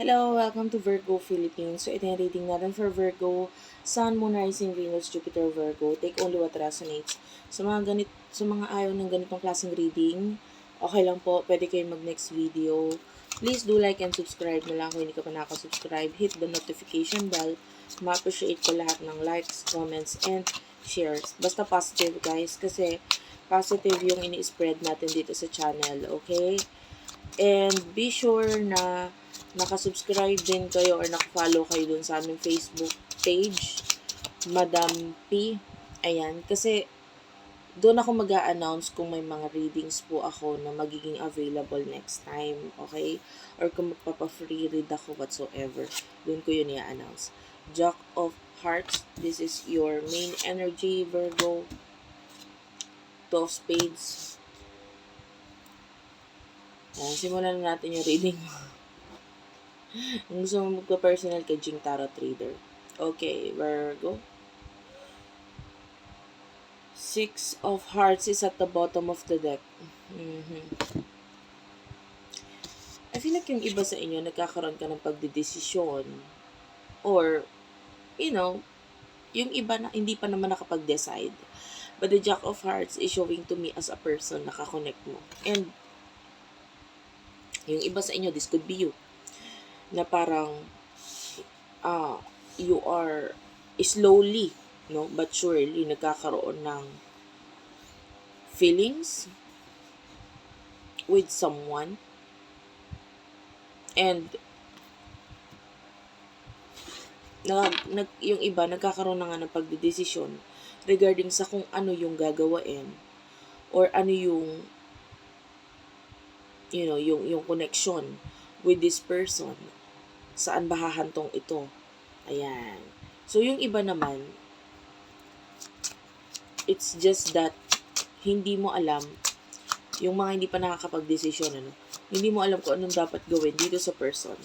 Hello, welcome to Virgo Philippines. So, ito yung reading natin for Virgo, Sun, Moon, Rising, Venus, Jupiter, Virgo. Take only what resonates. Sa mga ganit, sa mga ayaw ng ganitong klaseng reading, okay lang po, pwede kayong mag-next video. Please do like and subscribe na lang kung hindi ka pa nakasubscribe. Hit the notification bell. Ma-appreciate ko lahat ng likes, comments, and shares. Basta positive, guys, kasi positive yung ini-spread natin dito sa channel, okay? And be sure na nakasubscribe din kayo or nakafollow kayo dun sa aming Facebook page, Madam P. Ayan, kasi doon ako mag announce kung may mga readings po ako na magiging available next time, okay? Or kung magpapa-free read ako whatsoever, doon ko yun i-announce. Jack of Hearts, this is your main energy, Virgo. Two of Spades. Ayan, simulan na natin yung reading gusto mo magpa-personal kay Jing Tarot Trader. Okay, Virgo. Six of Hearts is at the bottom of the deck. Mhm. I feel like yung iba sa inyo, nagkakaroon ka ng pagdidesisyon. Or, you know, yung iba na hindi pa naman nakapag-decide. But the Jack of Hearts is showing to me as a person nakakonect mo. And, yung iba sa inyo, this could be you na parang ah you are slowly no but surely nagkakaroon ng feelings with someone. And nag, nag, yung iba nagkakaroon na nga ng pagdedesisyon regarding sa kung ano yung gagawain or ano yung you know yung yung connection with this person saan ba hahantong ito. Ayan. So, yung iba naman, it's just that hindi mo alam, yung mga hindi pa nakakapag-desisyon, ano, hindi mo alam kung anong dapat gawin dito sa person.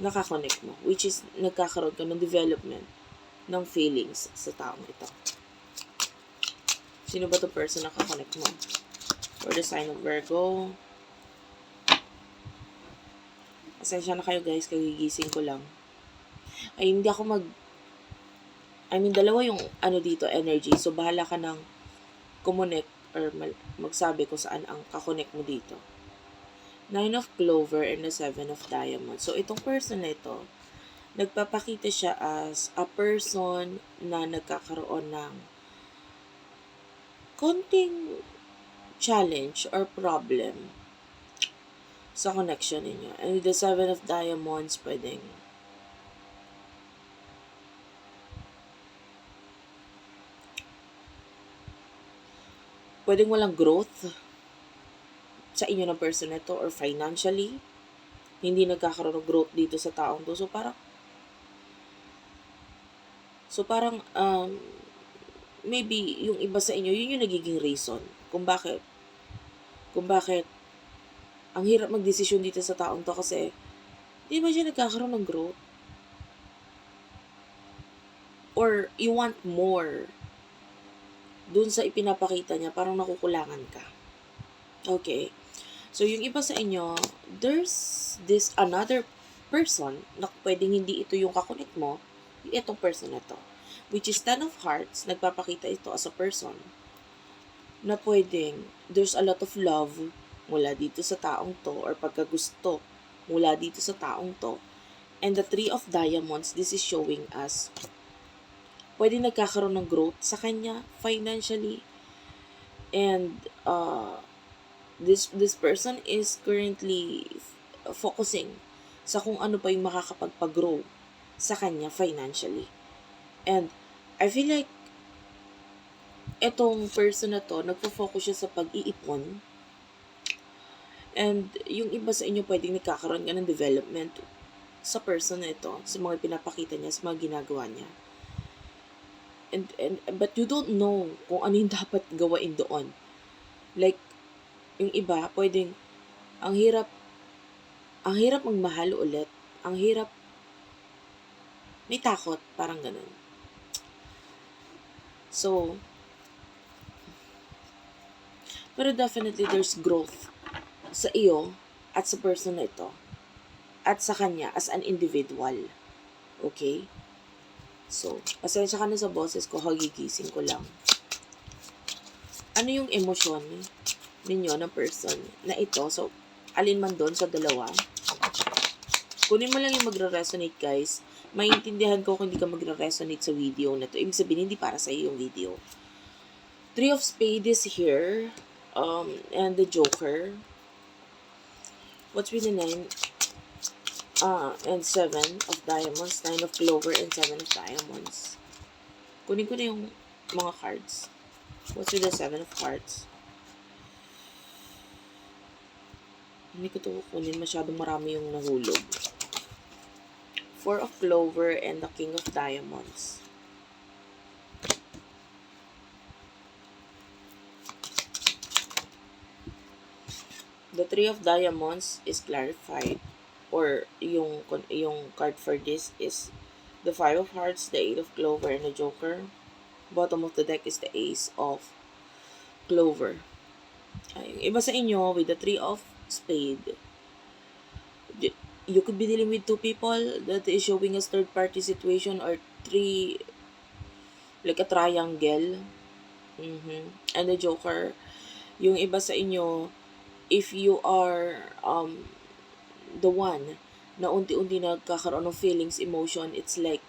Nakakonect mo. Which is, nagkakaroon ka ng development ng feelings sa taong ito. Sino ba to person na nakakonect mo? For the sign of Virgo, Pasensya na kayo guys, kagigising ko lang. Ay, hindi ako mag... I mean, dalawa yung ano dito, energy. So, bahala ka ng kumonek or magsabi kung saan ang kakonek mo dito. Nine of Clover and the Seven of Diamonds. So, itong person na ito, nagpapakita siya as a person na nagkakaroon ng konting challenge or problem sa connection ninyo. And with the Seven of Diamonds, pwedeng pwedeng walang growth sa inyo ng person nito or financially. Hindi nagkakaroon ng growth dito sa taong to. So, parang So, parang um, maybe yung iba sa inyo, yun yung nagiging reason kung bakit kung bakit ang hirap magdesisyon dito sa taong to kasi di ba siya nagkakaroon ng growth? Or you want more dun sa ipinapakita niya, parang nakukulangan ka. Okay. So, yung iba sa inyo, there's this another person na pwedeng hindi ito yung kakunik mo, itong person na to. Which is Ten of Hearts, nagpapakita ito as a person na pwedeng there's a lot of love mula dito sa taong to or pagkagusto mula dito sa taong to. And the Three of Diamonds, this is showing us pwede nagkakaroon ng growth sa kanya financially. And uh, this this person is currently focusing sa kung ano pa yung makakapagpag-grow sa kanya financially. And I feel like etong person na to, nagpo-focus siya sa pag-iipon And yung iba sa inyo pwedeng nagkakaroon ka ng development sa person na ito, sa mga pinapakita niya, sa mga ginagawa niya. And, and, but you don't know kung ano yung dapat gawain doon. Like, yung iba, pwedeng, ang hirap, ang hirap magmahal ulit. Ang hirap, may takot, parang ganun. So, pero definitely there's growth sa iyo at sa person na ito. at sa kanya as an individual. Okay? So, pasensya ka na sa boses ko, hagigising ko lang. Ano yung emosyon ninyo ng person na ito? So, alin man doon sa dalawa. Kunin mo lang yung magre-resonate, guys. Maintindihan ko kung hindi ka magre-resonate sa video na to. Ibig sabihin, hindi para sa iyo yung video. Three of Spades here. Um, and the Joker. What's with the nine? Ah, and seven of diamonds, nine of clover, and seven of diamonds. Kunin ko na yung mga cards. What's with the seven of hearts? Hindi ko to kunin. Masyadong marami yung nahulog. Four of clover and the king of diamonds. The three of diamonds is clarified or yung yung card for this is the five of hearts, the eight of clover, and the joker. Bottom of the deck is the ace of clover. Ay, iba sa inyo with the three of spade. You could be dealing with two people that is showing us third party situation or three like a triangle. Mhm. And the joker. Yung iba sa inyo if you are um the one na unti-unti nagkakaroon ng feelings, emotion, it's like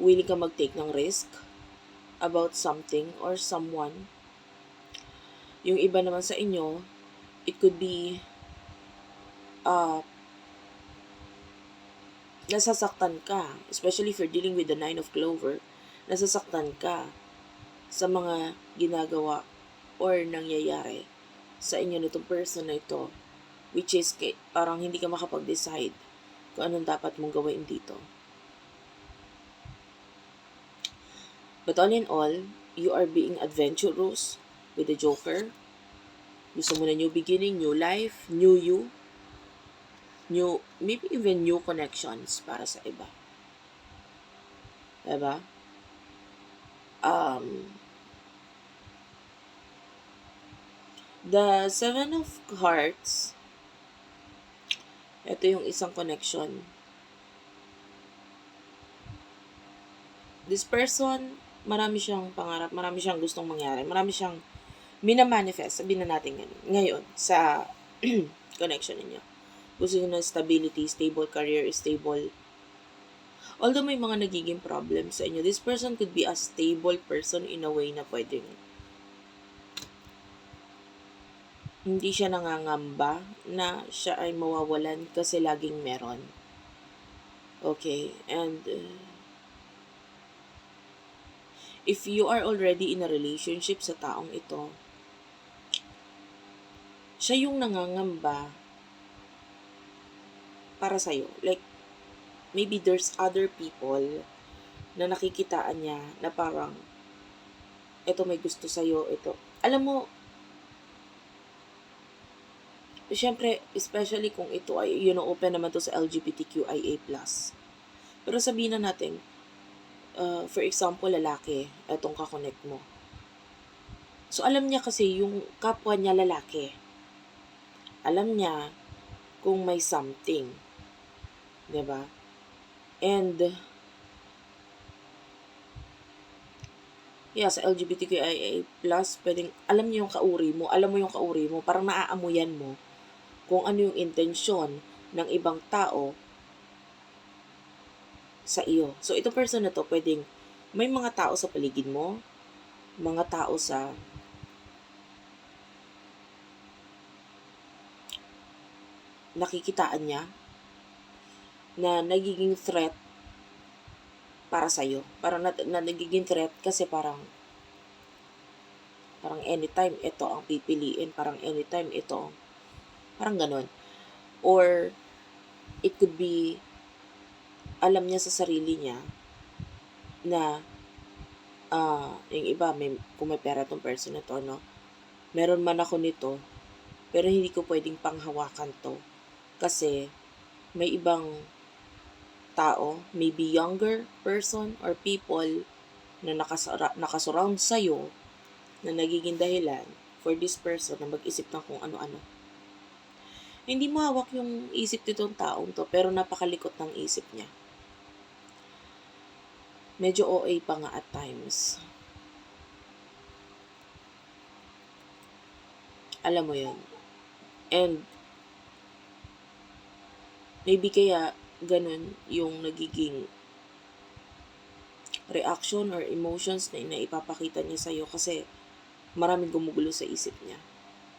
willing ka mag-take ng risk about something or someone. Yung iba naman sa inyo, it could be uh, nasasaktan ka, especially if you're dealing with the nine of clover, nasasaktan ka sa mga ginagawa or nangyayari sa inyo nitong person na ito which is parang hindi ka makapag-decide kung anong dapat mong gawin dito. But all in all, you are being adventurous with the Joker. Gusto mo na new beginning, new life, new you, new, maybe even new connections para sa iba. Diba? Um, the Seven of Hearts, ito yung isang connection. This person, marami siyang pangarap, marami siyang gustong mangyari, marami siyang minamanifest, sabihin na natin ganun, ngayon, sa connection ninyo. Gusto niyo ng stability, stable career, stable Although may mga nagiging problem sa inyo, this person could be a stable person in a way na pwedeng hindi siya nangangamba na siya ay mawawalan kasi laging meron. Okay, and uh, if you are already in a relationship sa taong ito, siya yung nangangamba para sa'yo. Like, maybe there's other people na nakikitaan niya na parang, ito may gusto sa'yo, ito. Alam mo, Siyempre, especially kung ito ay, you know, open naman to sa LGBTQIA+. Pero sabihin na natin, uh, for example, lalaki, itong kakonect mo. So, alam niya kasi yung kapwa niya lalaki. Alam niya kung may something. ba? And, yeah, sa LGBTQIA+, pwedeng, alam niyo yung kauri mo, alam mo yung kauri mo, parang naaamuyan mo kung ano yung intensyon ng ibang tao sa iyo. So, itong person na to, pwedeng may mga tao sa paligid mo, mga tao sa nakikitaan niya na nagiging threat para sa iyo. Parang na, na nagiging threat kasi parang parang anytime ito ang pipiliin, parang anytime ito ang Parang ganon. Or, it could be, alam niya sa sarili niya na uh, yung iba, may, kung may pera tong person na to, no? Meron man ako nito, pero hindi ko pwedeng panghawakan to. Kasi, may ibang tao, maybe younger person or people na nakasara, nakasurround sa'yo na nagiging dahilan for this person na mag-isip ng kung ano-ano. Hindi mo hawak yung isip nitong taong to, pero napakalikot ng isip niya. Medyo OA pa nga at times. Alam mo yun. And, maybe kaya ganun yung nagiging reaction or emotions na, na ipapakita niya sa'yo kasi maraming gumugulo sa isip niya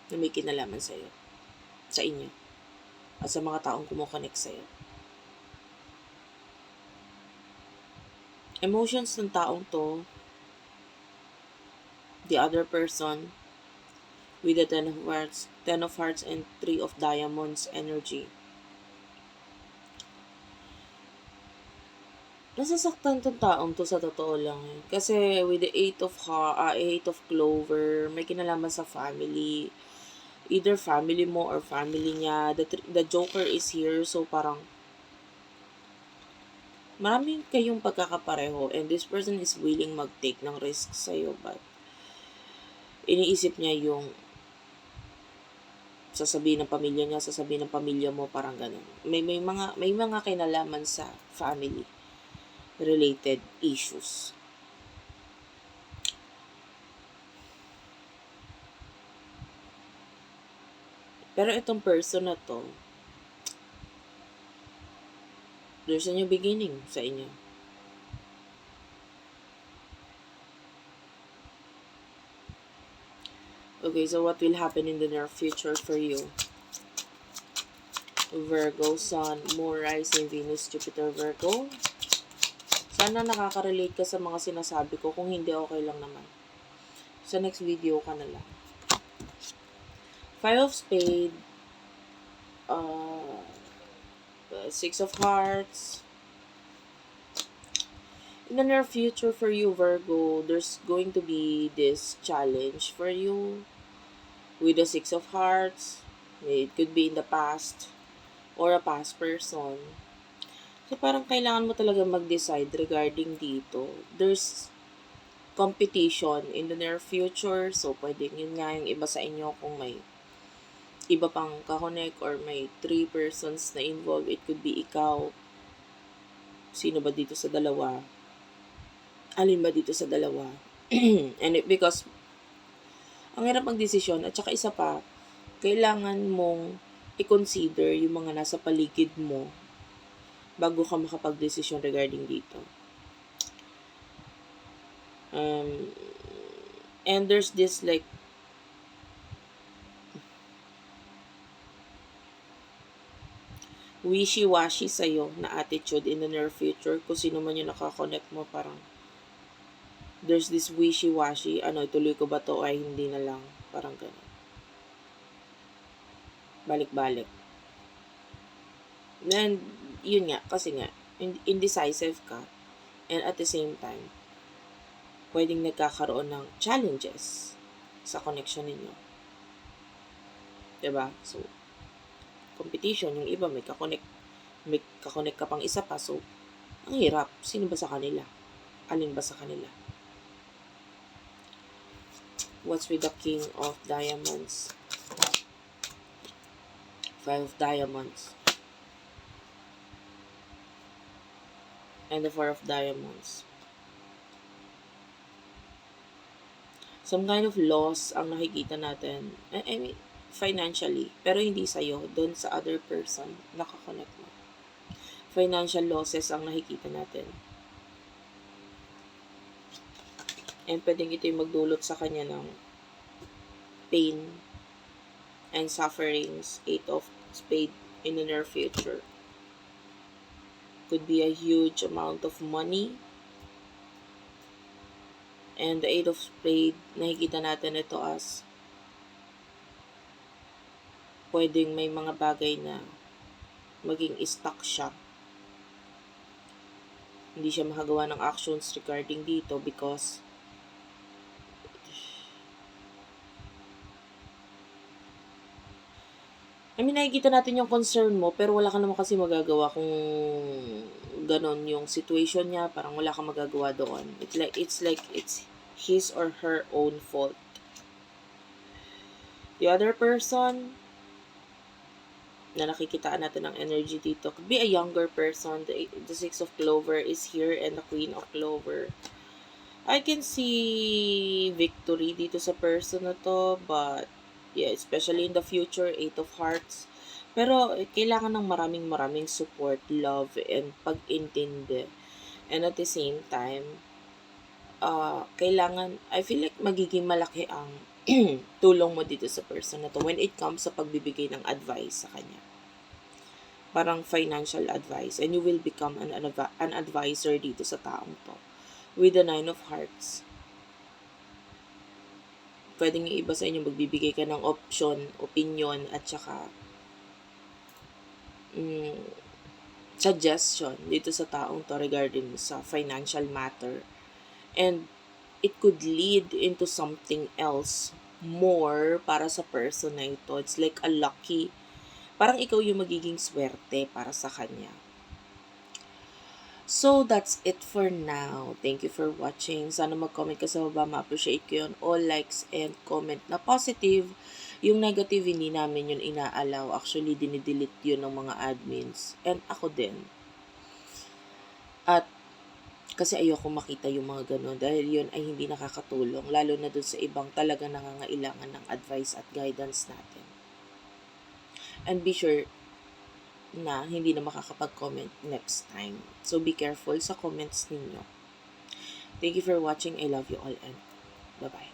na may kinalaman sa'yo, sa inyo, at sa mga taong kumukonect sa'yo. Emotions ng taong to, the other person, with the Ten of Hearts, Ten of Hearts and Three of Diamonds energy. Nasasaktan tong taong to sa totoo lang. eh. Kasi with the Eight of, ha- uh, eight of Clover, may kinalaman sa family. Either family mo or family niya. The, the Joker is here, so parang maraming kayong pagkakapareho and this person is willing mag-take ng risk sa'yo but iniisip niya yung sasabihin ng pamilya niya, sasabihin ng pamilya mo, parang ganun. May, may mga, may mga kinalaman sa family related issues. Pero itong person na to, there's a new beginning sa inyo. Okay, so what will happen in the near future for you? Virgo, Sun, Moon, Rising, Venus, Jupiter, Virgo. Sana nakaka-relate ka sa mga sinasabi ko. Kung hindi, okay lang naman. Sa next video ka na lang. Five of Spade. Uh, Six of Hearts. In the near future for you, Virgo, there's going to be this challenge for you with the Six of Hearts. It could be in the past or a past person. So, parang kailangan mo talaga mag-decide regarding dito. There's competition in the near future. So, pwedeng yun nga yung iba sa inyo kung may iba pang kakonek or may three persons na involved. It could be ikaw. Sino ba dito sa dalawa? Alin ba dito sa dalawa? And it, because ang hirap magdesisyon at saka isa pa, kailangan mong i-consider yung mga nasa paligid mo bago ka makapag-desisyon regarding dito. Um, and there's this like wishy-washy sa'yo na attitude in the near future. Kung sino man yung nakakonect mo, parang there's this wishy-washy. Ano, ituloy ko ba to ay hindi na lang. Parang gano'n. Balik-balik. And, yun nga, kasi nga, indecisive ka. And at the same time, pwedeng nagkakaroon ng challenges sa connection ninyo. 'Di ba? So, competition, yung iba may kakonect, may kakonect ka pang isa pa. So, ang hirap. Sino ba sa kanila? Alin ba sa kanila? What's with the King of Diamonds? Five of Diamonds. and the Four of Diamonds. Some kind of loss ang nakikita natin. I, I mean, financially. Pero hindi sa'yo. Doon sa other person. Nakakonect mo. Financial losses ang nakikita natin. And pwedeng ito yung magdulot sa kanya ng pain and sufferings. Eight of Spade in the near future could be a huge amount of money. And the Eight of Spade, nakikita natin ito as pwedeng may mga bagay na maging stuck siya. Hindi siya makagawa ng actions regarding dito because I mean, nakikita natin yung concern mo, pero wala ka naman kasi magagawa kung ganon yung situation niya, parang wala ka magagawa doon. It's like, it's like, it's his or her own fault. The other person, na nakikitaan natin ng energy dito. Could be a younger person. The, the Six of Clover is here and the Queen of Clover. I can see victory dito sa person na to, but yeah, especially in the future, Eight of Hearts. Pero eh, kailangan ng maraming maraming support, love, and pag-intindi. And at the same time, uh, kailangan, I feel like magiging malaki ang tulong mo dito sa person na to when it comes sa pagbibigay ng advice sa kanya. Parang financial advice. And you will become an, adv- an advisor dito sa taong to. With the Nine of Hearts. Pwedeng yung iba sa inyo magbibigay ka ng option, opinion, at saka mm, suggestion dito sa taong to regarding sa financial matter. And it could lead into something else more para sa person na ito. It's like a lucky, parang ikaw yung magiging swerte para sa kanya. So, that's it for now. Thank you for watching. Sana mag-comment ka sa baba. Ma-appreciate ko yun. All likes and comment na positive. Yung negative, hindi namin yun inaalaw. Actually, dinidelete yun ng mga admins. And ako din. At kasi ayoko makita yung mga ganun dahil yun ay hindi nakakatulong lalo na dun sa ibang talaga nangangailangan ng advice at guidance natin. And be sure na hindi na makakapag-comment next time. So be careful sa comments ninyo. Thank you for watching. I love you all and bye-bye.